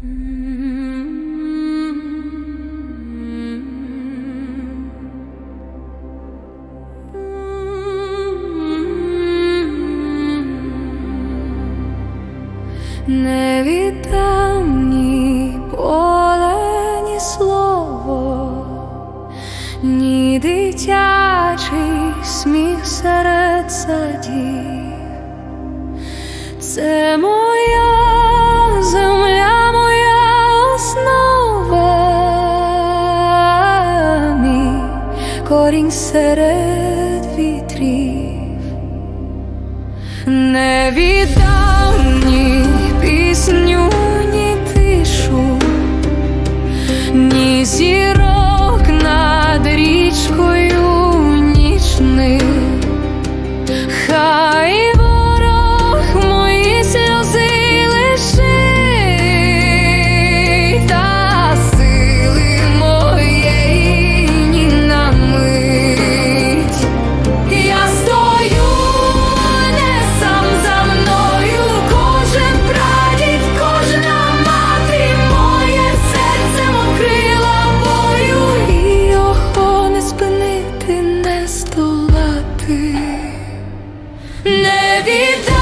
Не віддам ні поле, ні слово, ні дитячий сміх серед садів. Це моя корінь серед вітрів. Не віддав ні пісню, ні тишу, ні зірок над річкою здолати. Не віддам